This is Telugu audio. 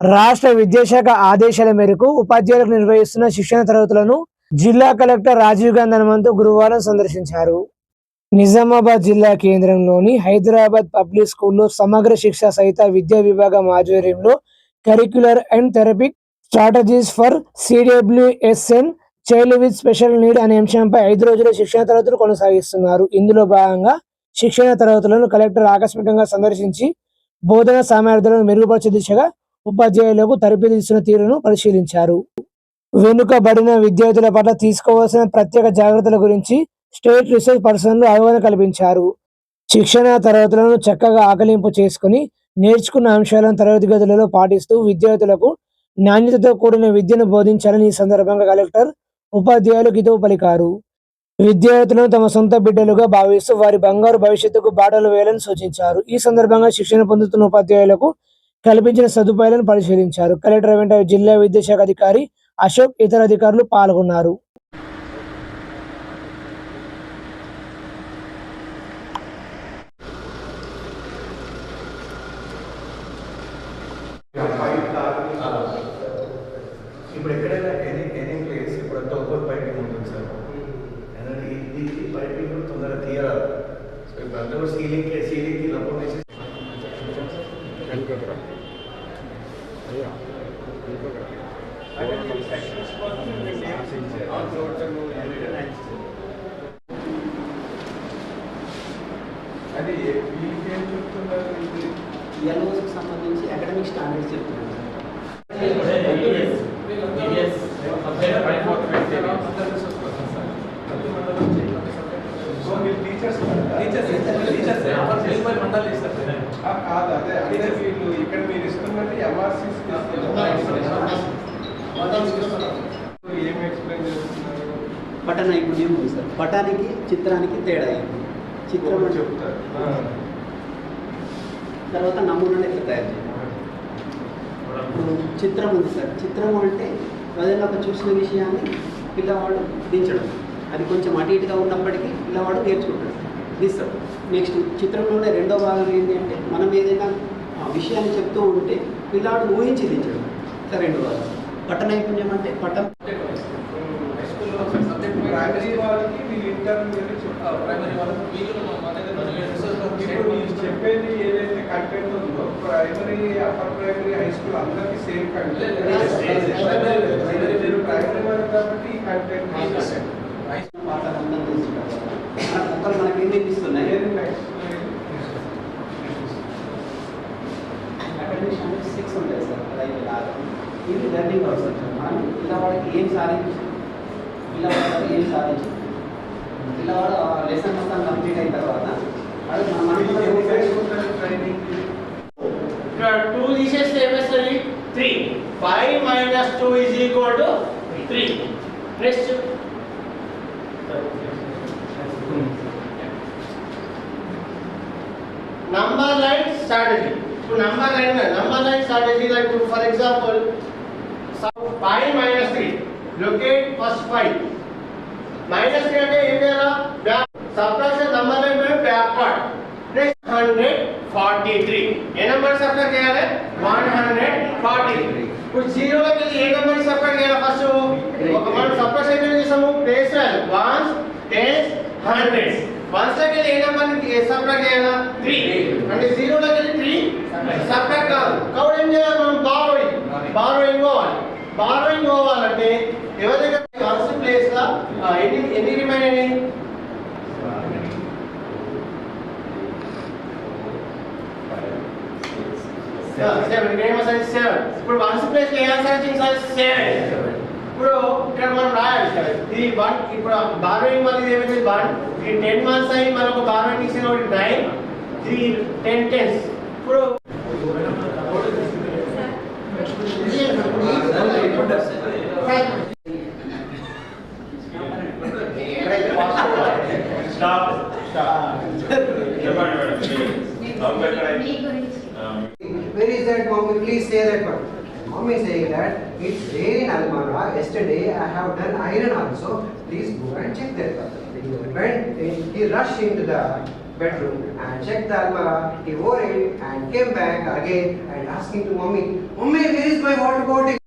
రాష్ట్ర విద్యాశాఖ ఆదేశాల మేరకు ఉపాధ్యాయులకు నిర్వహిస్తున్న శిక్షణ తరగతులను జిల్లా కలెక్టర్ రాజీవ్ గాంధీ హనుమంతు గురువారం సందర్శించారు. నిజామాబాద్ జిల్లా కేంద్రంలోని హైదరాబాద్ పబ్లిక్ స్కూల్లో సమగ్ర శిక్ష సహిత విద్యా విభాగం ఆధ్వర్యంలో curricular and therapeutic strategies for CWSN child with special need అనే అంశంపై ఐదు రోజుల శిక్షణ తరగతులు కొనసాగిస్తున్నారు. ఇందులో భాగంగా శిక్షణ తరగతులను కలెక్టర్ ఆకస్మికంగా సందర్శించి బోధన సామర్థ్యాలను మెరుగుపరిచే దిశగా ఉపాధ్యాయులకు తరబేతి ఇస్తున్న తీరును పరిశీలించారు. వెనుకబడిన విద్యార్థుల పట్ల తీసుకోవాల్సిన ప్రత్యేక జాగ్రత్తల గురించి స్టేట్ రీసెర్చ్ పర్సన్లు అవగాహన కల్పించారు. శిక్షణ తరగతులను చక్కగా ఆకలింపు చేసుకుని నేర్చుకున్న అంశాలను తరగతి గదులలో పాటిస్తూ విద్యార్థులకు నాణ్యతతో కూడిన విద్యను బోధించాలని ఈ సందర్భంగా కలెక్టర్ ఉపాధ్యాయులకు హితవు పలికారు. విద్యార్థులను తమ సొంత బిడ్డలుగా భావిస్తూ వారి బంగారు భవిష్యత్తుకు బాటలు వేయాలని సూచించారు. ఈ సందర్భంగా శిక్షణ పొందుతున్న ఉపాధ్యాయులకు కల్పించిన సదుపాయాలను పరిశీలించారు. కలెక్టర్ వెంట జిల్లా విద్యాశాఖ అధికారి అశోక్ ఇతర అధికారులు పాల్గొన్నారు. ఇప్పుడు ఎక్కడైనా ఎనీ ఎనీ ప్లేస్ ఇప్పుడు అంతా ఒక్కొక్క పైపింగ్ ఉంటుంది సార్. అనేది ఇది ఈ పైపింగ్ కూడా తొందరగా తీయరాదు సో ఇప్పుడు అంతా కూడా అది వీళ్ళకి ఏం చెప్తున్నారు ఇది సంబంధించి అకాడమిక్ స్టాండర్డ్స్ చెప్తున్నారు టీచర్స్ టీచర్స్ టీచర్స్ కాదు అదే అదే వీళ్ళు ఇక్కడ మీరు ఇస్తున్నట్టు ఎంఆర్సీ ఏం ఎక్స్ప్లెయిన్ చేస్తున్నారు పట నైపుణ్యం ఉంది సార్. పటానికి చిత్రానికి తేడా చిత్రం అంటే చెప్తారు. తర్వాత నమూనాను ఎట్లా తయారు చేయాలి? ఇప్పుడు చిత్రం ఉంది సార్. చిత్రం అంటే ఏదైనా ఒక చూసిన విషయాన్ని పిల్లవాడు దించడం. అది కొంచెం అటు ఇటుగా ఉన్నప్పటికీ పిల్లవాడు నేర్చుకుంటాడు. తీస్తాడు నెక్స్ట్ చిత్రంలోనే రెండో భాగం ఏంటి అంటే మనం ఏదైనా విషయాన్ని చెప్తూ ఉంటే పిల్లవాడు ఊహించి దించడం ఇట్లా రెండు భాగం పట నైపుణ్యం అంటే పటం ప్రైమరీ వాళ్ళకి వీళ్ళు ఇంటర్మీడియట్ చెప్తారు ఇప్పుడు మీరు చెప్పేది ఏదైతే కంటెంట్ ఉందో primary upper primary high school అందరికీ సేమ్ కంటెంట్ మీరు ప్రైమరీ వాళ్ళు కాబట్టి ఈ కంటెంట్ మనకి ఏం నేర్పిస్తున్నాయి? ఇది లెర్నింగ్ సార్ మనం పిల్లవాడికి ఏం సాధించి పిల్లవాడు ఏం సాధించి పిల్లవాడు లెసన్ మొత్తం కంప్లీట్ అయిన తర్వాత వాడు మన మన ట్రైనింగ్ Now, 2 తీసేస్తే ఏమేస్తుంది 3 5 minus 2 is equal to 3 next number line strategy ఇప్పుడు number line number line strategy like for example 5 minus 3 locate first 5 minus 3 అంటే ఏం చేయాలా? బ్యాక్ సబ్ట్రాక్షన్ నంబర్ లైన్ మీద బ్యాక్వర్డ్ నెక్స్ట్ 143 ఏ నెంబర్ సబ్ట్రాక్ట్ చేయాలి? 143 ఇప్పుడు జీరోలోకి వెళ్ళి ఏ నెంబర్ సబ్ట్రాక్ట్ చేయాలి ఫస్ట్ ఒక మనం సబ్ట్రాక్షన్ ఎక్కడ చేసాము place value ones tens hundreds వన్స్లోకి వెళ్ళి ఏ నెంబర్ని సబ్ట్రాక్ట్ చేయాలా? 3 అంటే జీరోలోకి వెళ్ళి 3 సబ్ట్రాక్ట్ కాదు కాబట్టి ఏం చేయాలి మనం బారోయింగ్ బారోయింగ్ పోవాలి బారోయింగ్ పోవాలంటే ఎవరి దగ్గర వన్స్ ప్లేస్ లా ఆ, ఎన్ని ఎన్ని రిమైన్ అయినాయి సెవెన్ ఇక్కడ ఏమో సైజ్ సెవెన్ ఇప్పుడు వన్స్ ప్లేస్ ఏ ఆన్సర్ వచ్చింది సైజ్ సెవెన్ ఇప్పుడు ఇక్కడ మనం రాయాలి ఇక్కడ ఇది వన్ ఇప్పుడు బారోయింగ్ మళ్ళీ ఏమైంది వన్ ఇది టెన్ మంత్స్ అయ్యి మనకు బారోయింగ్ ఇచ్చిన నైన్ త్రీ టెన్ టెన్స్ ఇప్పుడు stop Where is that mommy? Please say that one. Mommy saying that it's there in Almara. Yesterday I have done iron also. Please go and check that one. When he rushed into the bedroom and checked the Almara, he wore it and came back again and asking to mommy, Mommy, where is my water bottle.